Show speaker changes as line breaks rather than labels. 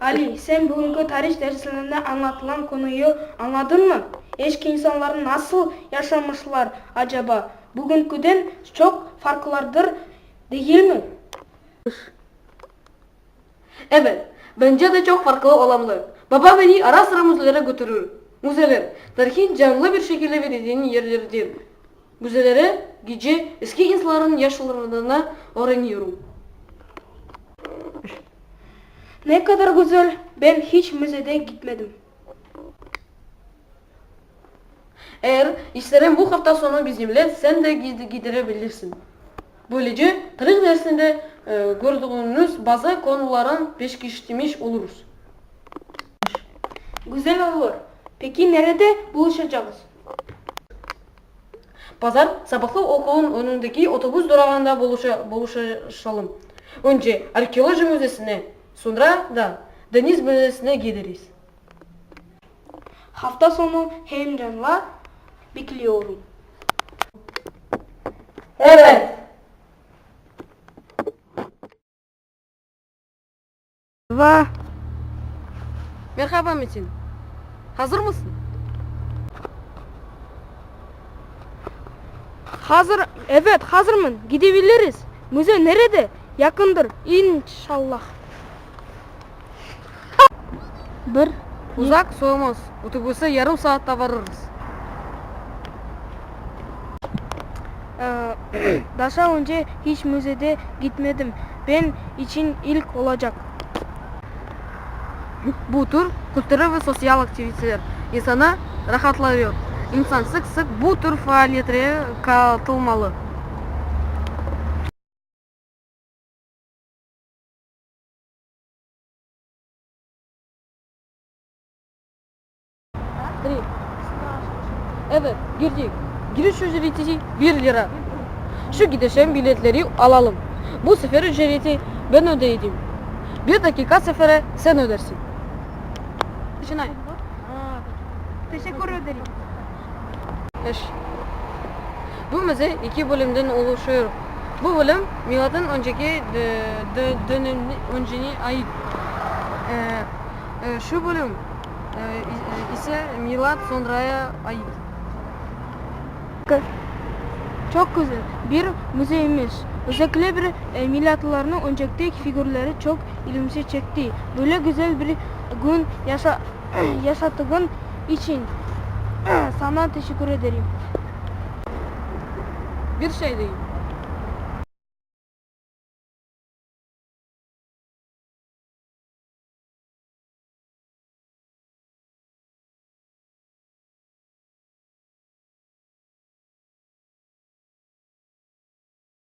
Ali, sen bugünkü tarih derslerinde anlatılan konuyu anladın mı? Eski insanlar nasıl yaşamışlar acaba? Bugünküden çok farklılardır değil mi?
Evet, bence de çok farklı olamalı. Baba beni ara sıra müzelere götürür. Müzeler, tarihin canlı bir şekilde verildiğin yerlerdir. Müzelere gece eski insanların yaşlarını öğreniyorum.
Ne kadar güzel. Ben hiç müzede gitmedim.
Eğer isterim bu hafta sonu bizimle sen de gid- giderebilirsin. Böylece tarih dersinde e, gördüğünüz bazı konuların peşkeşlemiş oluruz.
Güzel olur. Peki nerede buluşacağız?
Pazar sabahlı okulun önündeki otobüs durağında buluşa, buluşalım. Önce arkeoloji müzesine, sonra da deniz müzesine gideriz.
Hafta sonu heyecanla bekliyorum.
Evet.
Vah.
Merhaba Metin. Hazır mısın?
Hazır, evet hazırım. Gidebiliriz. Müze nerede? Yakındır. İnşallah. Bir.
Uzak soğumaz. Otobüse yarım saatte varırız.
Ee, daha önce hiç müzede gitmedim. Ben için ilk olacak.
Bu tür kültürel ve sosyal aktiviteler insana rahatlatıyor. İnsan sık sık bu tür faaliyetlere katılmalı. Три. Evet, girdik. Giriş ücreti 1 lira. Şu gidişen biletleri alalım. Bu sefer ücreti ben ödeydim. Bir dakika sefere sen ödersin. Şunay.
Teşekkür ederim.
Eş. Bu müze iki bölümden oluşuyor. Bu bölüm milattan önceki de, de, dönem önceni ait. Ee, e, şu bölüm e, i- ise milat sonraya ait.
Çok güzel. Bir müzeymiş. Özellikle bir e, milatlarının önceki figürleri çok ilgimizi çekti. Böyle güzel bir gün yaşa yaşattığın için sana teşekkür ederim.
Bir şey değil.